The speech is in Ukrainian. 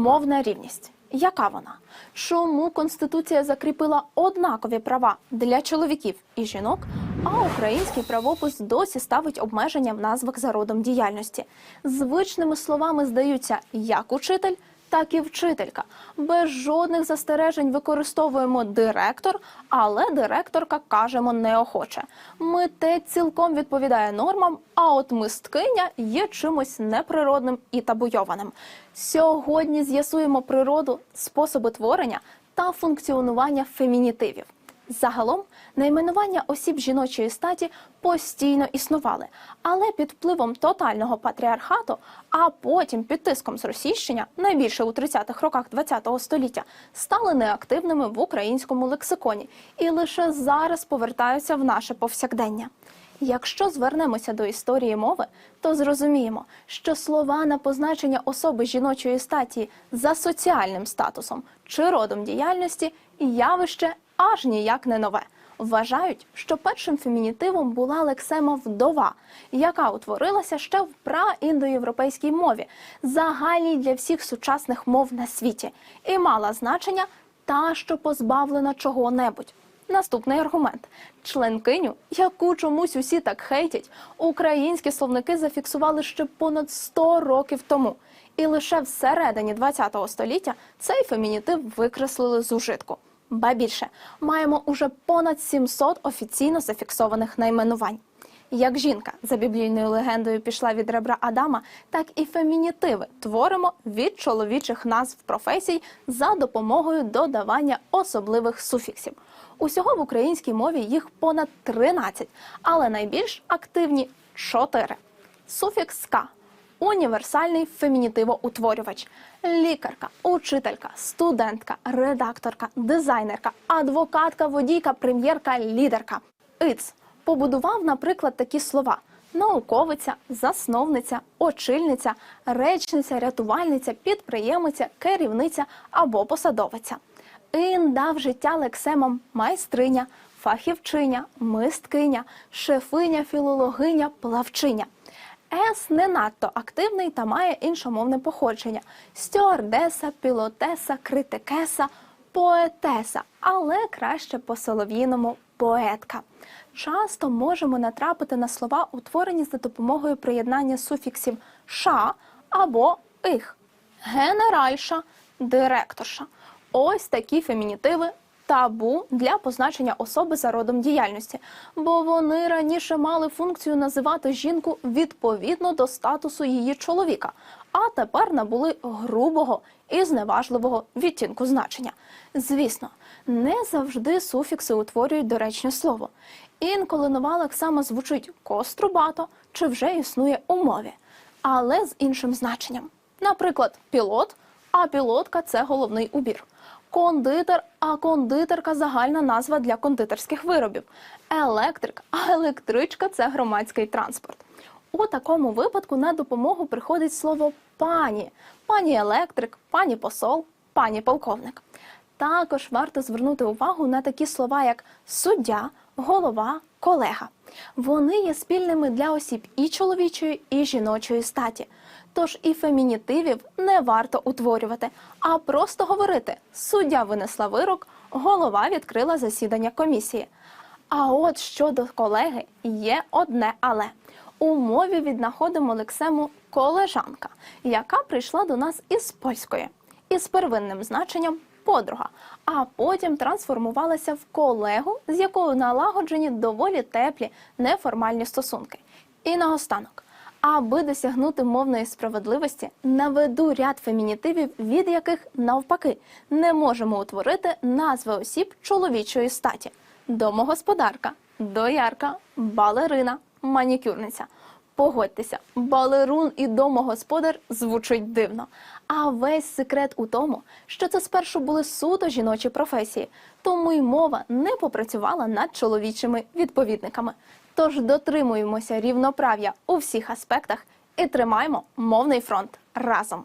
Мовна рівність. Яка вона? Чому Конституція закріпила однакові права для чоловіків і жінок, а український правопис досі ставить обмеження в назвах за родом діяльності? Звичними словами здаються як учитель, так і вчителька. Без жодних застережень використовуємо директор, але директорка кажемо неохоче. Митець цілком відповідає нормам, а от мисткиня є чимось неприродним і табуйованим. Сьогодні з'ясуємо природу, способи творення та функціонування фемінітивів. Загалом найменування осіб жіночої статі постійно існували, але під впливом тотального патріархату, а потім під тиском зросійщення, найбільше у 30-х роках ХХ століття, стали неактивними в українському лексиконі і лише зараз повертаються в наше повсякдення. Якщо звернемося до історії мови, то зрозуміємо, що слова на позначення особи жіночої статі за соціальним статусом чи родом діяльності явище аж ніяк не нове. Вважають, що першим фемінітивом була лексема вдова, яка утворилася ще в праіндоєвропейській мові, загальній для всіх сучасних мов на світі, і мала значення та, що позбавлена чого-небудь. Наступний аргумент: членкиню, яку чомусь усі так хейтять, українські словники зафіксували ще понад 100 років тому. І лише всередині ХХ століття цей фемінітив викреслили з ужитку. Ба більше маємо уже понад 700 офіційно зафіксованих найменувань. Як жінка за біблійною легендою пішла від ребра Адама, так і фемінітиви творимо від чоловічих назв професій за допомогою додавання особливих суфіксів. Усього в українській мові їх понад 13, але найбільш активні 4. Суфікс «ка» універсальний фемінітивоутворювач, лікарка, учителька, студентка, редакторка, дизайнерка, адвокатка, водійка, прем'єрка, лідерка. Іц побудував, наприклад, такі слова: науковиця, засновниця, очільниця, речниця, рятувальниця, підприємиця, керівниця або посадовиця. Ін дав життя лексемам майстриня, фахівчиня, мисткиня, шефиня, філологиня, плавчиня. С не надто активний та має іншомовне походження: стюардеса, пілотеса, критикеса, поетеса, але краще по солов'їному поетка. Часто можемо натрапити на слова, утворені за допомогою приєднання суфіксів ша або их. Генеральша, директорша. Ось такі фемінітиви табу для позначення особи за родом діяльності, бо вони раніше мали функцію називати жінку відповідно до статусу її чоловіка, а тепер набули грубого і зневажливого відтінку значення. Звісно, не завжди суфікси утворюють доречне слово. Інколи нова лексема звучить кострубато чи вже існує у мові, але з іншим значенням. Наприклад, пілот, а пілотка це головний убір. Кондитер, а кондитерка загальна назва для кондитерських виробів. Електрик, а електричка це громадський транспорт. У такому випадку на допомогу приходить слово пані, пані електрик, пані посол, пані полковник. Також варто звернути увагу на такі слова, як суддя, голова, колега. Вони є спільними для осіб і чоловічої, і жіночої статі. Тож і фемінітивів не варто утворювати, а просто говорити: суддя винесла вирок, голова відкрила засідання комісії. А от щодо колеги є одне але. У мові віднаходимо лексему колежанка, яка прийшла до нас із польської, із первинним значенням подруга, а потім трансформувалася в колегу, з якою налагоджені доволі теплі неформальні стосунки. І наостанок. Аби досягнути мовної справедливості, наведу ряд фемінітивів, від яких навпаки не можемо утворити назви осіб чоловічої статі: домогосподарка, доярка, балерина, манікюрниця. Погодьтеся, балерун і домогосподар звучить дивно. А весь секрет у тому, що це спершу були суто жіночі професії, тому й мова не попрацювала над чоловічими відповідниками. Тож дотримуємося рівноправ'я у всіх аспектах і тримаємо мовний фронт разом.